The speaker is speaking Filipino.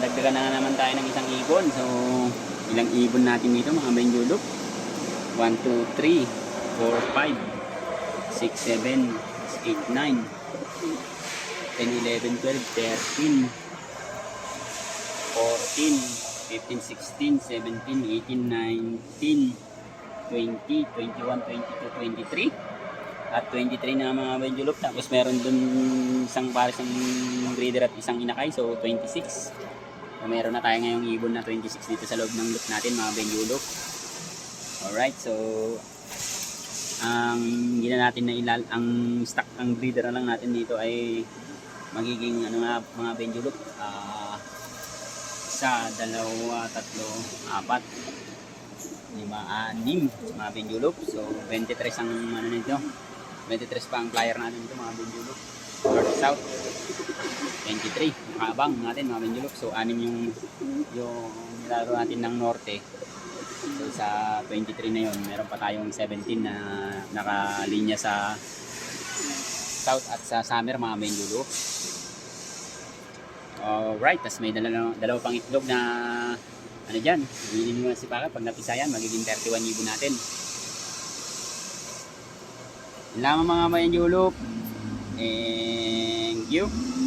dagdagan na naman tayo ng isang ibon. So, ilang ibon natin dito mga benjulok? 1, 2, 3, 4, 5, 6, 7, 8, 9, 10, 11, 12, 13, 14, 15, 16, 17, 18, 19, 20, 21, 22, 23. At 23 na mga benjulok. Tapos meron dun isang pares ng breeder at isang inakay. So 26. So, meron na tayo ngayong ibon na 26 dito sa loob ng loop natin mga benjulok. Alright, so ang gina natin na ilal ang stock ang breeder na lang natin dito ay magiging ano nga mga benjulok ah isa, dalawa, tatlo, apat lima, anim mga benjulok so 23 ang ano nito 23 pa ang flyer natin dito mga benjulok south 23 nakabang natin mga benjulok so anim yung yung nilaro natin ng norte So sa 23 na yon, meron pa tayong 17 na nakalinya sa south at sa summer mga Benjulo. Alright, tas may dalawa, dalawa pang itlog na ano dyan, bilhin mo si Paka pag napisayan, magiging 31 libo natin. Yun lamang mga Benjulo. You.